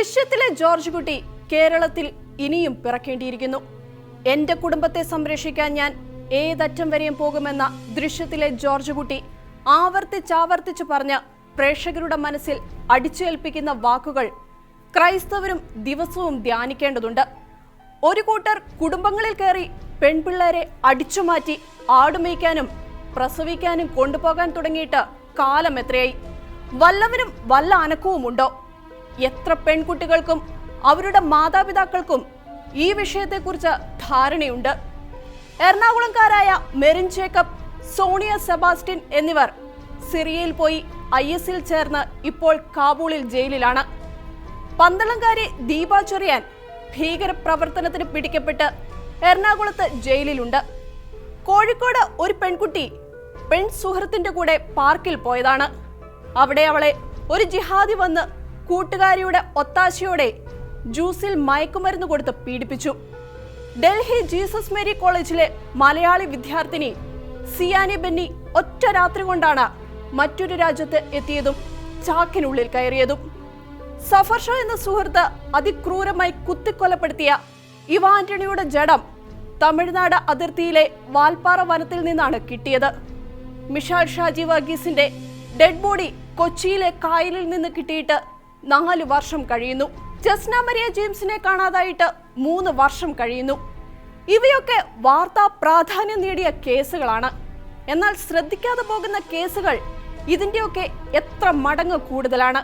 ദൃശ്യത്തിലെ George കുട്ടി കേരളത്തിൽ ഇനിയും പിറക്കേണ്ടിയിരിക്കുന്നു. എന്റെ കുടുംബത്തെ സംരക്ഷിക്കാൻ ഞാൻ ഏതറ്റം വരെയും പോകുമെന്ന ദൃശ്യത്തിലെ ജോർജ് കുട്ടി ആവർത്തിച്ചാവർത്തിച്ചു പറഞ്ഞ് പ്രേക്ഷകരുടെ മനസ്സിൽ അടിച്ചേൽപ്പിക്കുന്ന വാക്കുകൾ ക്രൈസ്തവരും ദിവസവും ധ്യാനിക്കേണ്ടതുണ്ട്. ഒരു കൂട്ടർ കുടുംബങ്ങളിൽ കയറി പെൺപിള്ളേരെ അടിച്ചുമാറ്റി ആടുമേയ്ക്കാനും പ്രസവിക്കാനും കൊണ്ടുപോകാൻ തുടങ്ങിയിട്ട് കാലം എത്രയായി? വല്ലവനും വല്ല അനക്കവുമുണ്ടോ? എത്ര പെൺകുട്ടികൾക്കും അവരുടെ മാതാപിതാക്കൾക്കും ഈ വിഷയത്തെക്കുറിച്ച് ധാരണയുണ്ട്. എറണാകുളംകാരായ മെറിൻ ജേക്കബ് സോണിയ സെബാസ്റ്റ്യൻ എന്നിവർ സിറിയയിൽ പോയി ഐ എസിൽ ചേർന്ന് ഇപ്പോൾ കാബൂളിൽ ജയിലിലാണ്. പന്തളംകാരി ദീപ ചൊറിയാൻ ഭീകരപ്രവർത്തനത്തിന് പിടിക്കപ്പെട്ട് എറണാകുളത്ത് ജയിലിലുണ്ട്. കോഴിക്കോട് ഒരു പെൺകുട്ടി പെൺ സുഹൃത്തിന്റെ കൂടെ പാർക്കിൽ പോയതാണ്. അവിടെ അവളെ ഒരു ജിഹാദി വന്ന് കൂട്ടുകാരിയുടെ ഒത്താശയോടെ ജ്യൂസിൽ മയക്കുമരുന്ന് കൊടുത്ത് പീഡിപ്പിച്ചു. ഡൽഹി ജീസസ് മേരി കോളേജിലെ മലയാളി വിദ്യാർത്ഥിനി സിയാനി ബെന്നി ഒറ്റ രാത്രി കൊണ്ടാണ് മറ്റൊരു രാജ്യത്ത് എത്തിയതും ചാക്കിനുള്ളിൽ കയറിയതും. സഫർ ഷാ എന്ന സുഹൃത്ത് അതിക്രൂരമായി കുത്തിക്കൊലപ്പെടുത്തിയ ഇവാന്റണിയുടെ ജഡം തമിഴ്നാട് അതിർത്തിയിലെ വാൽപ്പാറ വനത്തിൽ നിന്നാണ് കിട്ടിയത്. മിഷാൽ ഷാജി വർഗീസിന്റെ ഡെഡ് ബോഡി കൊച്ചിയിലെ കായലിൽ നിന്ന് കിട്ടിയിട്ട് നാല് വർഷം കഴിയുന്നു. ജസ്ന മരിയ ജെയിംസിനെ കാണാതായിട്ട് മൂന്ന് വർഷം കഴിയുന്നു. ഇവയൊക്കെ വാർത്താ പ്രാധാന്യം നേടിയ കേസുകളാണ്. എന്നാൽ ശ്രദ്ധിക്കാതെ പോകുന്ന കേസുകൾ ഇതിന്റെയൊക്കെ എത്ര മടങ്ങ് കൂടുതലാണ്.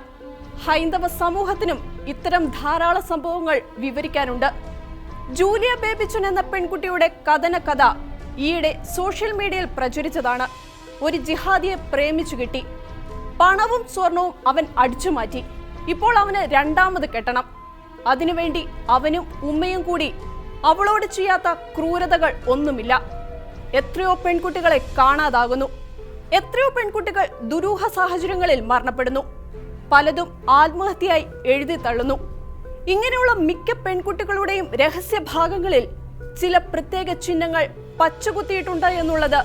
ഹൈന്ദവ സമൂഹത്തിനും ഇത്തരം ധാരാളം സംഭവങ്ങൾ വിവരിക്കാനുണ്ട്. ജൂലിയ ബേബിച്ചൻ എന്ന പെൺകുട്ടിയുടെ കഥന കഥ ഈയിടെ സോഷ്യൽ മീഡിയയിൽ പ്രചരിച്ചതാണ്. ഒരു ജിഹാദിയെ പ്രേമിച്ചു കിട്ടി. പണവും സ്വർണവും അവൻ അടിച്ചു മാറ്റി. ഇപ്പോൾ അവന് രണ്ടാമത് കെട്ടണം. അതിനുവേണ്ടി അവനും ഉമ്മയും കൂടി അവളോട് ചെയ്യാത്ത ക്രൂരതകൾ ഒന്നുമില്ല. എത്രയോ പെൺകുട്ടികളെ കാണാതാകുന്നു. എത്രയോ പെൺകുട്ടികൾ ദുരൂഹ സാഹചര്യങ്ങളിൽ മരണപ്പെടുന്നു. പലതും ആത്മഹത്യയായി എഴുതി തള്ളുന്നു. ഇങ്ങനെയുള്ള മിക്ക പെൺകുട്ടികളുടെയും രഹസ്യ ഭാഗങ്ങളിൽ ചില പ്രത്യേക ചിഹ്നങ്ങൾ പച്ചകുത്തിയിട്ടുണ്ട് എന്നുള്ളത്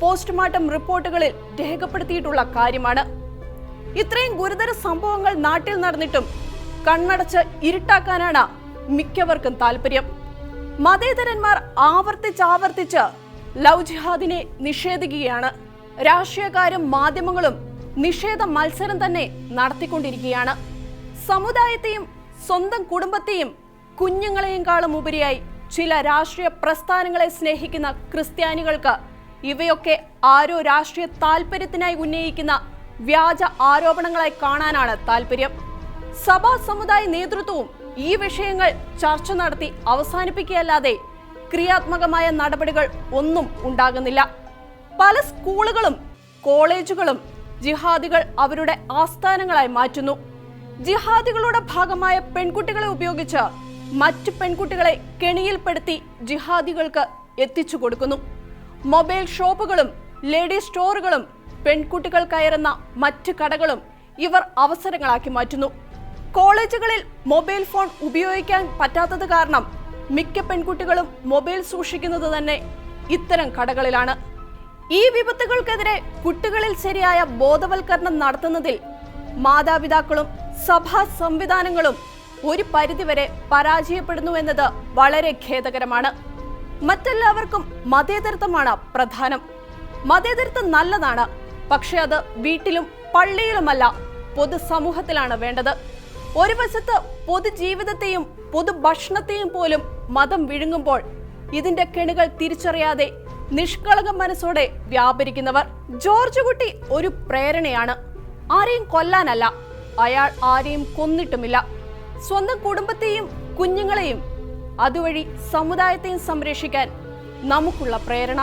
പോസ്റ്റ്മോർട്ടം റിപ്പോർട്ടുകളിൽ രേഖപ്പെടുത്തിയിട്ടുള്ള കാര്യമാണ്. ഇത്രയും ഗുരുതര സംഭവങ്ങൾ നാട്ടിൽ നടന്നിട്ടും കണ്ണടച്ച് ഇരുട്ടാക്കാനാണ് മിക്കവർക്കും താല്പര്യം. മതേതരന്മാർ ആവർത്തിച്ചാവർത്തിച്ച് ലവ് ജിഹാദിനെ നിഷേധിക്കുകയാണ്. രാഷ്ട്രീയക്കാരും മാധ്യമങ്ങളും നിഷേധ മത്സരം തന്നെ നടത്തിക്കൊണ്ടിരിക്കുകയാണ്. സമുദായത്തെയും സ്വന്തം കുടുംബത്തെയും കുഞ്ഞുങ്ങളെയും കാളും ഉപരിയായി ചില രാഷ്ട്രീയ പ്രസ്ഥാനങ്ങളെ സ്നേഹിക്കുന്ന ക്രിസ്ത്യാനികൾക്ക് ഇവയൊക്കെ ആരോ രാഷ്ട്രീയ താൽപര്യത്തിനായി ഉന്നയിക്കുന്ന വ്യാജ ആരോപണങ്ങളായി കാണാനാണ് താല്പര്യം സഭാ സമുദായ നേതൃത്വവും ഈ വിഷയങ്ങൾ ചർച്ച നടത്തി അവസാനിപ്പിക്കുകയല്ലാതെ ക്രിയാത്മകമായ നടപടികൾ ഒന്നും ഉണ്ടാകുന്നില്ല. പല സ്കൂളുകളും കോളേജുകളും ജിഹാദികൾ അവരുടെ ആസ്ഥാനങ്ങളായി മാറ്റുന്നു. ജിഹാദികളുടെ ഭാഗമായ പെൺകുട്ടികളെ ഉപയോഗിച്ച് മറ്റു പെൺകുട്ടികളെ കെണിയിൽപ്പെടുത്തി ജിഹാദികൾക്ക് എത്തിച്ചു കൊടുക്കുന്നു. മൊബൈൽ ഷോപ്പുകളും ലേഡീസ് സ്റ്റോറുകളും പെൺകുട്ടികൾ കയറുന്ന മറ്റ് കടകളും ഇവർ അവസരങ്ങളാക്കി മാറ്റുന്നു. കോളേജുകളിൽ മൊബൈൽ ഫോൺ ഉപയോഗിക്കാൻ പറ്റാത്തത് കാരണം മിക്ക പെൺകുട്ടികളും മൊബൈൽ സൂക്ഷിക്കുന്നത് തന്നെ ഇത്തരം കടകളിലാണ്. ഈ വിപത്തുകൾക്കെതിരെ കുട്ടികളിൽ ശരിയായ ബോധവൽക്കരണം നടത്തുന്നതിൽ മാതാപിതാക്കളും സഭാ സംവിധാനങ്ങളും ഒരു പരിധിവരെ പരാജയപ്പെടുന്നു എന്നത് വളരെ ഖേദകരമാണ്. മറ്റെല്ലാവർക്കും മതേതരത്വമാണ് പ്രധാനം. മതേതരത്വം നല്ലതാണ്. പക്ഷെ അത് വീട്ടിലും പള്ളിയിലുമല്ല പൊതുസമൂഹത്തിലാണ് വേണ്ടത്. ഒരു വശത്ത് പൊതുജീവിതത്തെയും പൊതുഭക്ഷണത്തെയും പോലും മതം വിഴുങ്ങുമ്പോൾ ഇതിന്റെ കെണികൾ തിരിച്ചറിയാതെ നിഷ്കളങ്ക മനസ്സോടെ വ്യാപരിക്കുന്നവർ ജോർജ് കുട്ടി ഒരു പ്രേരണയാണ്. ആരെയും കൊല്ലാനല്ല അയാൾ ആരെയും കൊന്നിട്ടുമില്ല. സ്വന്തം കുടുംബത്തെയും കുഞ്ഞുങ്ങളെയും അതുവഴി സമുദായത്തെയും സംരക്ഷിക്കാൻ നമുക്കുള്ള പ്രേരണ.